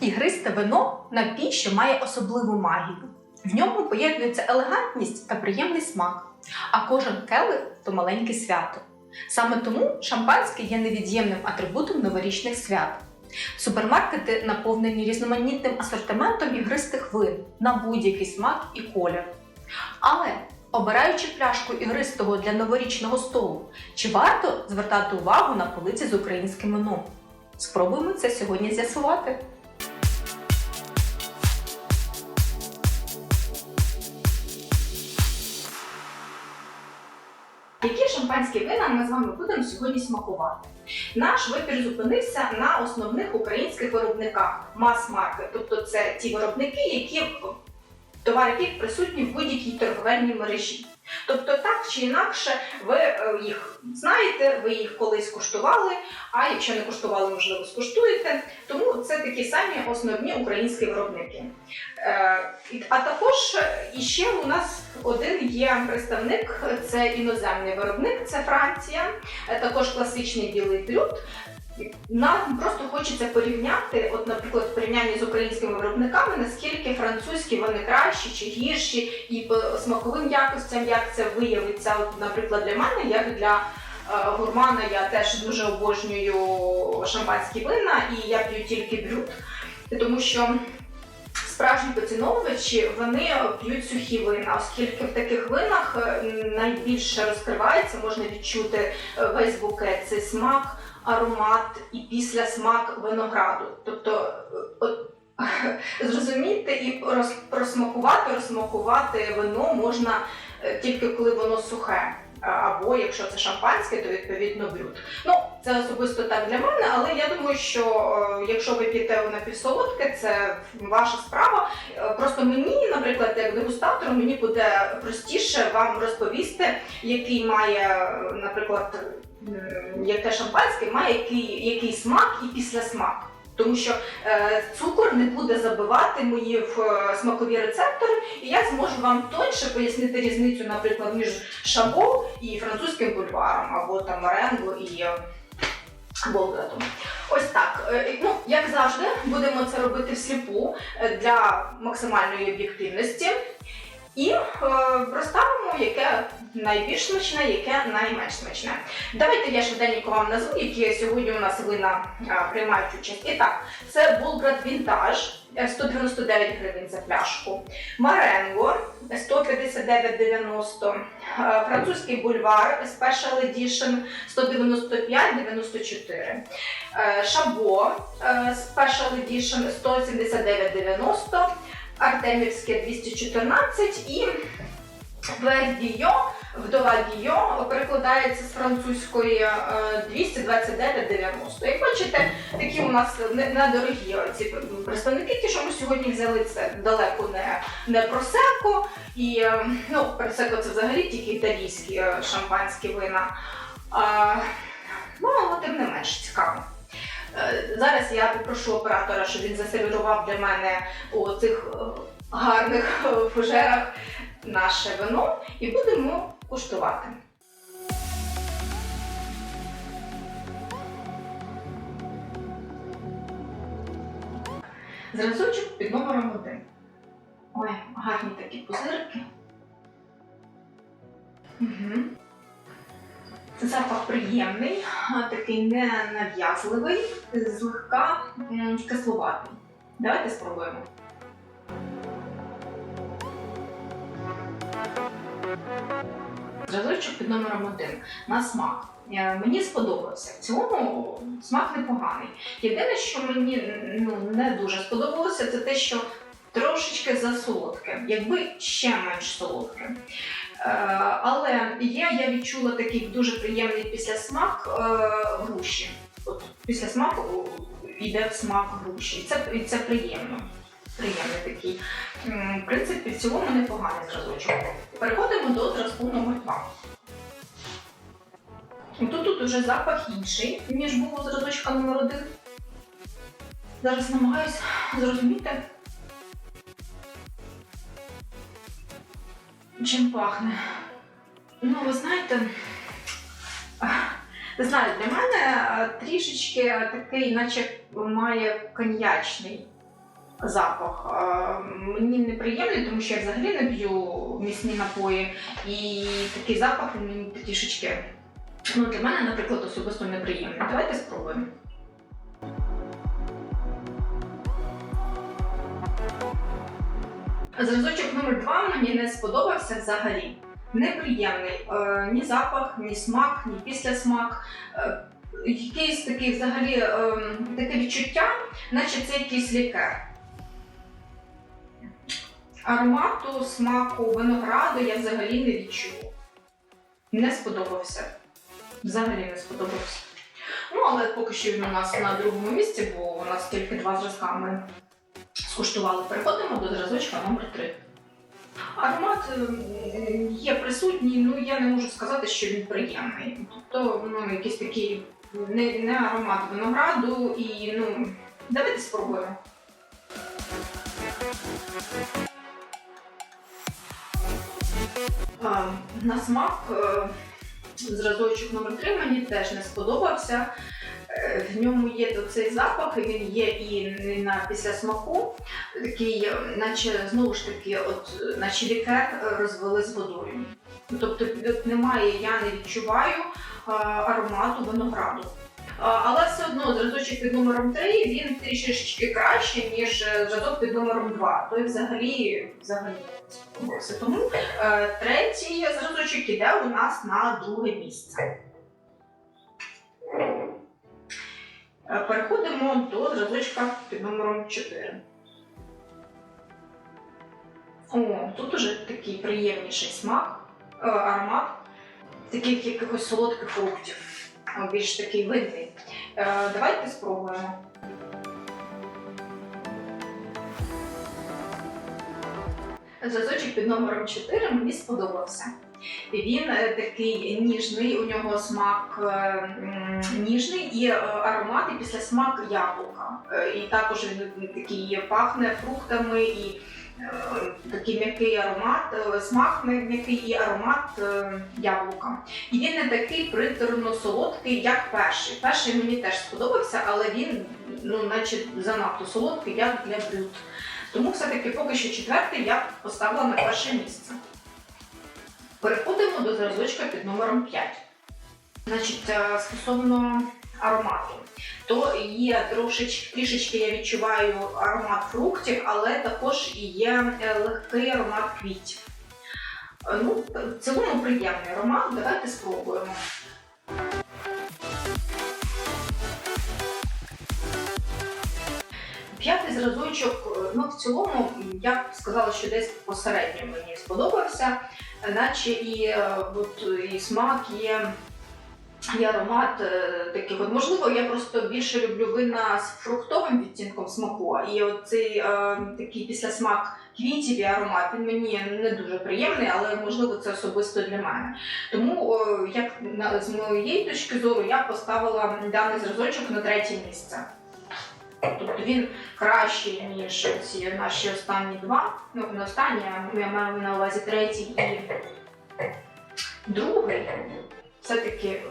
Ігристе вино напій, що має особливу магію. В ньому поєднується елегантність та приємний смак, а кожен келих то маленьке свято. Саме тому шампанське є невід'ємним атрибутом новорічних свят. Супермаркети наповнені різноманітним асортиментом ігристих вин на будь-який смак і колір. Але обираючи пляшку ігристого для новорічного столу, чи варто звертати увагу на полиці з українським вином? Спробуємо це сьогодні з'ясувати. Які шампанські вина ми з вами будемо сьогодні смакувати? Наш вибір зупинився на основних українських виробниках мас-маркет, тобто це ті виробники, які товари яких присутні в будь-якій торговельній мережі. Тобто, так чи інакше, ви е, їх знаєте, ви їх колись куштували, а якщо не куштували, можливо, скуштуєте. Тому це такі самі основні українські виробники. Е, А також е, іще у нас один є представник, це іноземний виробник, це Франція, також класичний білий блюд. Нам просто хочеться порівняти, от, наприклад, в порівнянні з українськими виробниками, наскільки французькі вони кращі чи гірші, і по смаковим якостям, як це виявиться. От, наприклад, для мене, як для е, гурмана, я теж дуже обожнюю шампанські вина, і я п'ю тільки брют, тому що справжні поціновувачі вони п'ють сухі вина, оскільки в таких винах е, найбільше розкривається, можна відчути е, весь букет, цей смак, аромат і після смак винограду. Тобто е, от, зрозуміти і просмакувати, розсмакувати вино можна е, тільки коли воно сухе. Або якщо це шампанське, то відповідно брют. Ну, це особисто так для мене, але я думаю, що е, якщо ви п'єте напівсолодке, це ваша справа. Просто мені, наприклад, як дегустатору, мені буде простіше вам розповісти, який має, наприклад, яке шампанське має який, який смак і післясмак. Тому що е, цукор не буде забивати мої в е, смакові рецептори, і я зможу вам тоньше пояснити різницю, наприклад, між шабо і французьким бульваром, або там Маренго і е. Ось так. Е, Ну, як завжди, будемо це робити всліпу е, для максимальної об'єктивності. І е, розставимо, яке найбільш смачне, яке найменш смачне. Давайте я швиденько вам назву, які сьогодні у нас вина а, приймають участь. І так, це Булград Вінтаж 199 гривень за пляшку. Маренго 159,90. Е, Французький бульвар Special Edition 195,94. Е, Шабо е, Special Edition 179,90. Артемівське 214 і Вердійо, вдова Дійо перекладається з французької е, 229,90. Як бачите, такі у нас недорогі ці представники, ті, що ми сьогодні взяли, це далеко не, не просеко. І е, ну, просеко це взагалі тільки італійські е, шампанські вина. А, ну, але тим не менш цікаво. Е, Зараз я попрошу оператора, щоб він засервірував для мене у цих е, гарних е, фужерах наше вино і будемо куштувати. Зразочок під номером один. Ой, гарні такі пузирки. Угу. Запах приємний, такий ненав'язливий, злегка кисловатий. Давайте спробуємо. Зразочок під номером один на смак. Е, Мені сподобався. В цілому смак непоганий. Єдине, що мені ну, не дуже сподобалося, це те, що трошечки засолодке, якби ще менш солодке. Е, але є, я відчула такий дуже приємний післясмак е, груші. От після смаку йде смак груші. Це, це приємно. Приємний такий. В принципі, в цілому непоганий зразочок. Переходимо до зразку номер 2. Тут, тут уже запах інший, ніж був у зразочка номер 1. Зараз намагаюся зрозуміти, чим пахне. Ну, ви знаєте, Не знаю, для мене трішечки такий, наче має коньячний запах. Мені неприємний, тому що я взагалі не п'ю місні напої, і такий запах мені трішечки. Ну, для мене, наприклад, особисто неприємний. Давайте спробуємо. Зразочок номер два мені не сподобався взагалі. Неприємний е, ні запах, ні смак, ні післясмак. Е, якийсь такий взагалі е, таке відчуття, наче це якийсь лікар. Аромату, смаку, винограду я взагалі не відчула. Не сподобався. Взагалі не сподобався. Ну, але поки що він у нас на другому місці, бо у нас тільки два зразка скуштували. Переходимо до зразочка номер 3. Аромат е, є присутній, ну я не можу сказати, що він приємний. Тобто, ну, якийсь такий не, не аромат винограду і ну, давайте спробуємо. А, на смак е, зразочок номер 3 мені теж не сподобався. В ньому є цей запах, і він є і на після смаку, такий, е, наче знову ж таки, от, е, наче лікер е, розвели з водою. Ну, Тобто от немає, я не відчуваю а, аромату винограду. А, Але все одно зразочок під номером 3 він трішечки краще, ніж зразок під номером 2. Той взагалі взагалі. Тому е, третій зразочок іде у нас на друге місце. Переходимо до зразочка під номером 4. О, тут уже такий приємніший смак, е, аромат таких якихось солодких фруктів. Більш такий винний. Е, Давайте спробуємо. Зразочок під номером 4 мені сподобався. Він е, такий ніжний, у нього смак е, ніжний і е, аромат, і після смак яблука. І також він такий пахне фруктами і такий м'який аромат, смак м'який і аромат яблука. І він не такий приторно солодкий, як перший. Перший мені теж сподобався, але він ну, наче занадто солодкий, як для блюд. Тому все-таки поки що четвертий я поставила на перше місце. Переходимо до зразочка під номером 5. Значить, е, стосовно аромату, то є трошечки, трішечки я відчуваю аромат фруктів, але також є е, легкий аромат квітів. Е, Ну, в цілому приємний аромат, давайте спробуємо. П'ятий зразочок, ну в цілому, я б сказала, що десь посередньо мені сподобався, наче і, е, от, і смак є. І аромат е, таких. От, можливо, я просто більше люблю вина з фруктовим відтінком смаку, і оцей е, такий післясмак квітів і аромат він мені не дуже приємний, але можливо це особисто для мене. Тому, е, як з моєї точки зору, я поставила даний зразочок на третє місце. Тобто він кращий, ніж ці наші останні два. Ну, не останні, а я маю на увазі третій і другий. Все-таки е,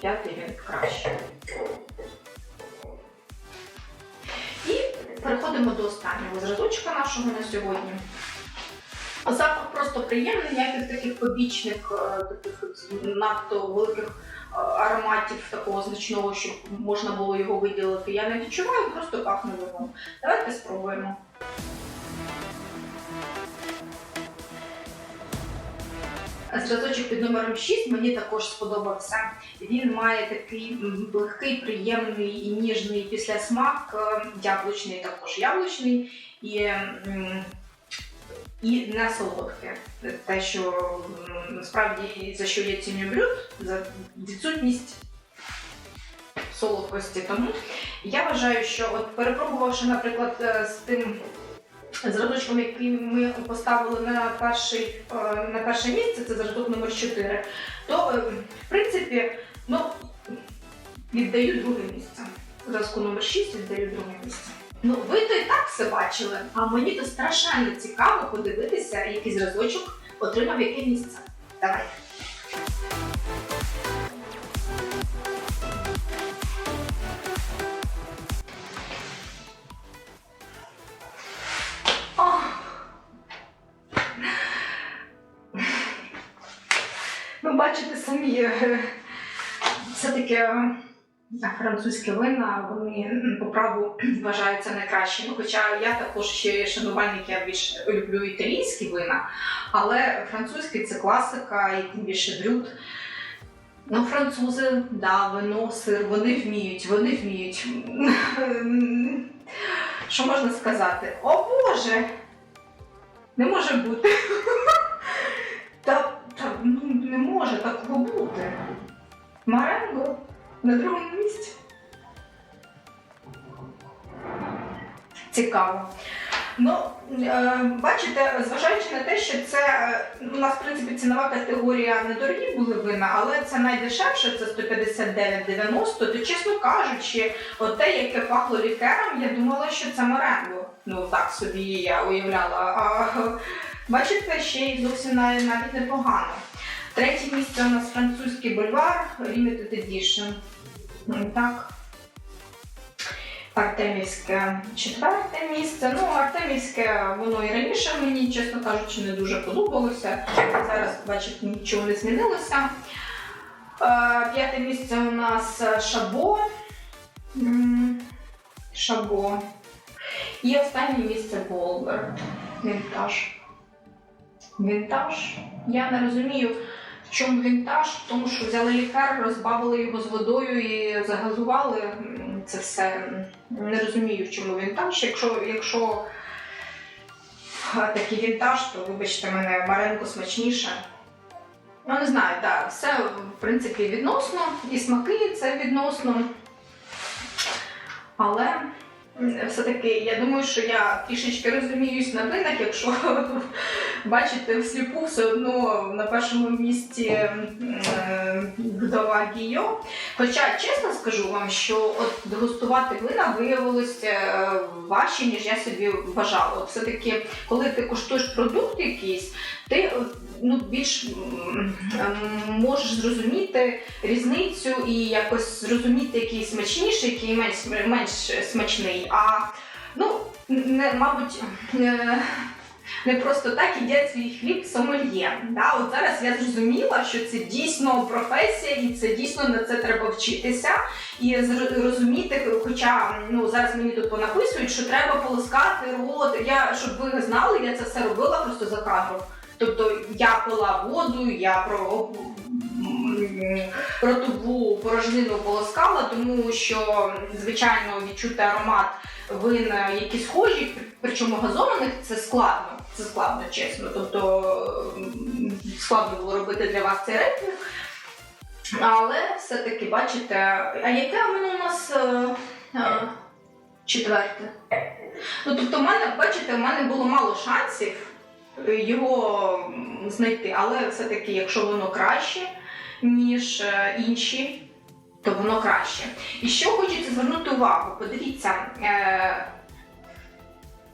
п'ятий він кращий. І переходимо до останнього зразочка нашого на сьогодні. Запах просто приємний, ніяких таких побічних, е, таких надто великих ароматів такого значного, щоб можна було його виділити. Я не відчуваю, просто пахне вином. Давайте спробуємо. Зразочок під номером 6 мені також сподобався. Він має такий легкий, приємний і ніжний післясмак, е, яблучний також яблучний і, і не солодке. Те, що насправді за що я ціню блюд, за відсутність солодкості. Тому я вважаю, що от перепробувавши, наприклад, е, з тим зразочком, який ми поставили на, перший, е, на перше місце, це зразок номер 4, то е, в принципі ну, віддаю друге місце. Зразку номер 6 віддаю друге місце. Ну, ви то і так все бачили, а мені то страшенно цікаво подивитися, який зразочок отримав яке місце. Давайте. Французькі вина, вони по праву вважаються найкращими. Хоча я також ще шанувальник, я більш люблю італійські вина, але французькі це класика і тим більше брюд. Ну, французи, да, вино, сир, вони вміють, вони вміють. Що можна сказати? О Боже! Не може бути. Та, та ну, не може такого бути. Маренго на другому місці. Цікаво. Ну, е, бачите, зважаючи на те, що це е, у нас, в принципі, цінова категорія недорогі були вина, але це найдешевше, це 159,90, то чесно кажучи, те, яке пахло лікером, я думала, що це Маренго. Ну так собі я уявляла. А бачите, ще й зовсім навіть непогано. Третє місце у нас французький бульвар Limited Edition. М, Так. Артемівське четверте місце. Ну, Артемівське воно і раніше мені, чесно кажучи, не дуже подобалося. Зараз, бачите, нічого не змінилося. Е, П'яте місце у нас Шабо. Шабо. І останнє місце Волберт. Вінтаж. Вінтаж. Я не розумію, чому вінтаж, тому що взяли лікар, розбавили його з водою і загазували. Це все не розумію, чому вінтаж. Якщо, якщо такий вінтаж, то вибачте мене, Маренко смачніше. Ну, не знаю, так, все в принципі відносно, і смаки це відносно. Але все-таки я думаю, що я трішечки розуміюсь на винах, якщо бачите всліпу, все одно на першому місці е, вдова Гійо. Хоча, чесно скажу вам, що от дегустувати вина виявилося е, важче, ніж я собі вважала. Все-таки, коли ти куштуєш продукт якийсь, ти ну, більш можеш зрозуміти різницю і якось зрозуміти, який смачніший, який менш, менш смачний. А ну, не, мабуть, е, не просто так їдять свій хліб сомельє. Да? От зараз я зрозуміла, що це дійсно професія, і це дійсно на це треба вчитися і зр- розуміти. Хоча ну зараз мені тут понаписують, що треба полоскати рот. Я щоб ви знали, я це все робила просто за кадром. Тобто я пила воду, я про ротову порожнину полоскала, тому що звичайно відчути аромат вин, які схожі, причому газованих, це складно. Це складно, чесно. Тобто складно було робити для вас цей рейтинг. Але все-таки бачите, а яке воно у нас е, е, четверте? Ну, тобто, в мене, бачите, в мене було мало шансів його знайти, але все-таки, якщо воно краще, ніж е, інші, то воно краще. І що хочеться звернути увагу, подивіться. Е,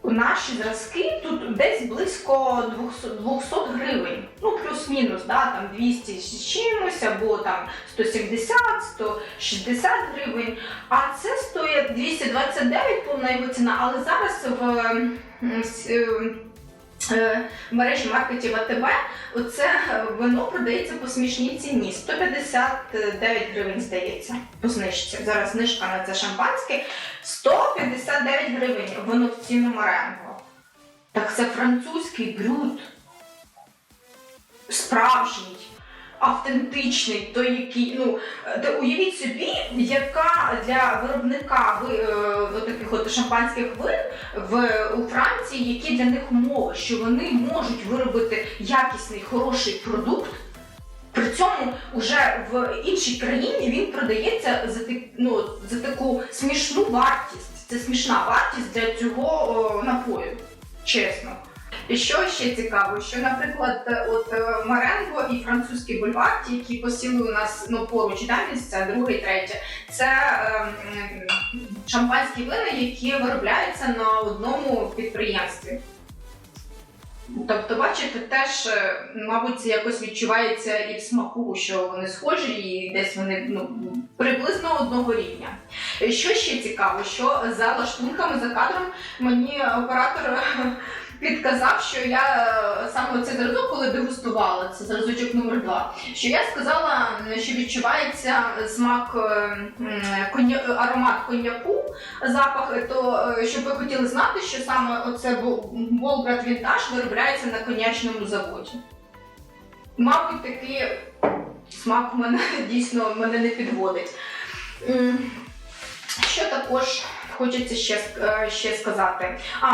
Наші зразки тут десь близько 200, 200 гривень, ну плюс-мінус, да, там 200 з чимось, або там 170, 160 гривень. А це стоїть 229 повна його ціна, але зараз в м, с- е, е, мережі маркетів АТБ оце вино продається по смішній ціні 159 гривень, здається, по знижці. Зараз знижка на це шампанське 159 гривень воно в ціну Маренго. Так це французький брюд. Справжній, автентичний, той, який, ну, де уявіть собі, яка для виробника ви, е, таких от шампанських вин в, у Франції, які для них умови, що вони можуть виробити якісний, хороший продукт. При цьому вже в іншій країні він продається за, ну, за таку смішну вартість. Це смішна вартість для цього о, напою, чесно. І що ще цікаво, що, наприклад, от е, Маренго і французький бульвар, які посіли у нас ну, поруч да, місця, друге і третє, це е, м, шампанські вина, які виробляються на одному підприємстві. Тобто, бачите, теж, е, мабуть, це якось відчувається і в смаку, що вони схожі, і десь вони ну, приблизно одного рівня. Що ще цікаво, що за лаштунками, за кадром мені оператор підказав, що я е, саме цей зразок, коли дегустувала, це зразочок номер 2 що я сказала, е, що відчувається смак е, коня, аромат коньяку, запах, то щоб ви хотіли знати, що саме оце Волград Вінтаж виробляється на конячному заводі. Мабуть, такий смак мене дійсно мене не підводить. Що також хочеться ще, е, ще сказати? А,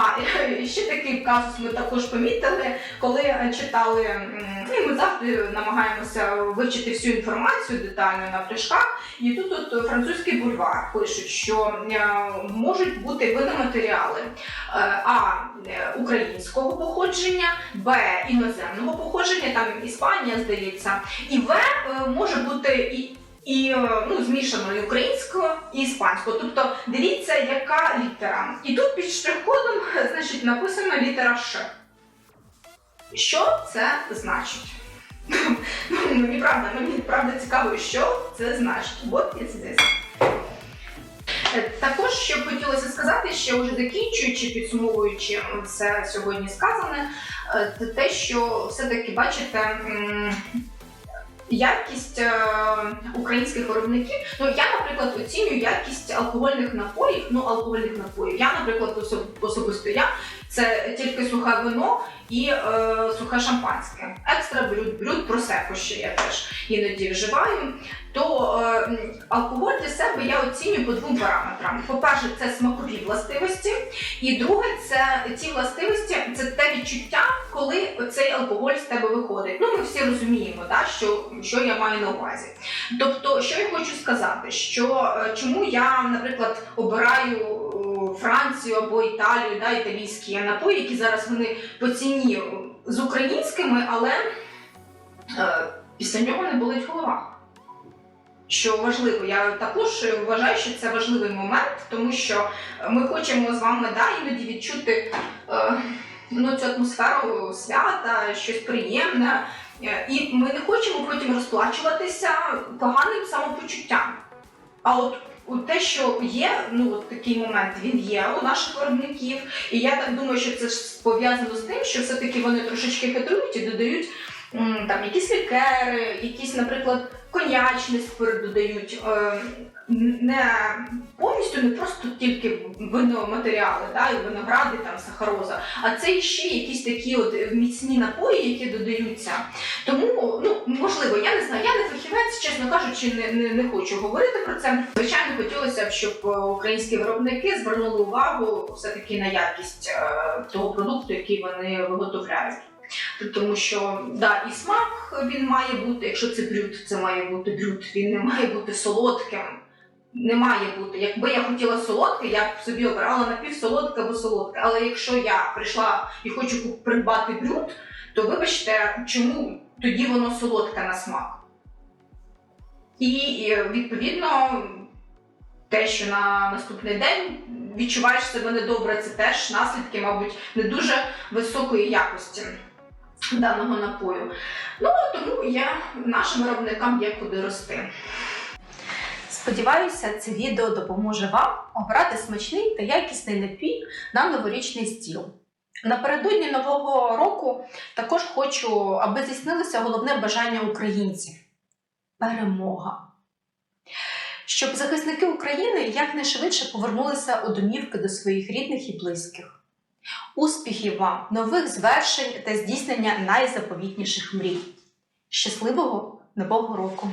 ще такий казус ми також помітили, коли е, читали, ну, і ми завжди намагаємося вивчити всю інформацію детально на флешках. І тут от французький бульвар пишуть, що е, можуть бути виноматеріали е, А українського походження, Б іноземного походження, там Іспанія, здається, і В може бути і. І е, ну, змішано і українського, і іспанського. Тобто дивіться, яка літера. І тут під штрих-кодом значить, написано літера Ш. Що це значить? Ну, мені правда, мені правда цікаво, що це значить. What is this? Е, Також що б хотілося сказати, ще вже закінчуючи, підсумовуючи все сьогодні сказане, е, те, що все-таки бачите. Якість е, українських виробників. Ну я, наприклад, оцінюю якість алкогольних напоїв. Ну, алкогольних напоїв. Я, наприклад, особ- особисто я це тільки сухе вино і е, сухе шампанське. Екстра брюд, брюд просеко, що я теж іноді вживаю. То е, алкоголь для себе я оцінюю по двом параметрам. По-перше, це смакові властивості, і друге, це ті властивості, це те відчуття, коли цей алкоголь з тебе виходить. Ну, ми всі розуміємо, да, що, що я маю на увазі. Тобто, що я хочу сказати, що е, чому я, наприклад, обираю е, Францію або Італію, да, італійські напої, які зараз вони по ціні з українськими, але е, після нього не болить голова. Що важливо, я також вважаю, що це важливий момент, тому що ми хочемо з вами да, іноді відчути е, ну, цю атмосферу свята, щось приємне. І ми не хочемо потім розплачуватися поганим самопочуттям. А от у те, що є, ну от такий момент, він є у наших виробників, і я так думаю, що це пов'язано з тим, що все-таки вони трошечки хитрують і додають там якісь лікери, якісь, наприклад, конячний спирт додають. Е, не повністю не просто тільки виноматеріали, да, і виногради, там сахароза, а це ще якісь такі от міцні напої, які додаються. Тому, ну можливо, я не знаю, я не фахівець, чесно кажучи, не, не, не хочу говорити про це. Звичайно, хотілося б, щоб українські виробники звернули увагу все-таки на якість е, того продукту, який вони виготовляють. Тому що да, і смак він має бути, якщо це брюд, це має бути брюд, він не має бути солодким. Не має бути. Якби я хотіла солодке, я б собі обирала напівсолодке або солодке. Але якщо я прийшла і хочу придбати брюд, то вибачте, чому тоді воно солодке на смак? І відповідно те, що на наступний день відчуваєш себе недобре, це теж наслідки, мабуть, не дуже високої якості даного напою. Ну тому я нашим виробникам є куди рости. Сподіваюся, це відео допоможе вам обрати смачний та якісний напій на новорічний стіл. Напередодні нового року також хочу, аби здійснилося головне бажання українців перемога. Щоб захисники України якнайшвидше повернулися у домівки до своїх рідних і близьких. Успіхів вам, нових звершень та здійснення найзаповітніших мрій. Щасливого нового року!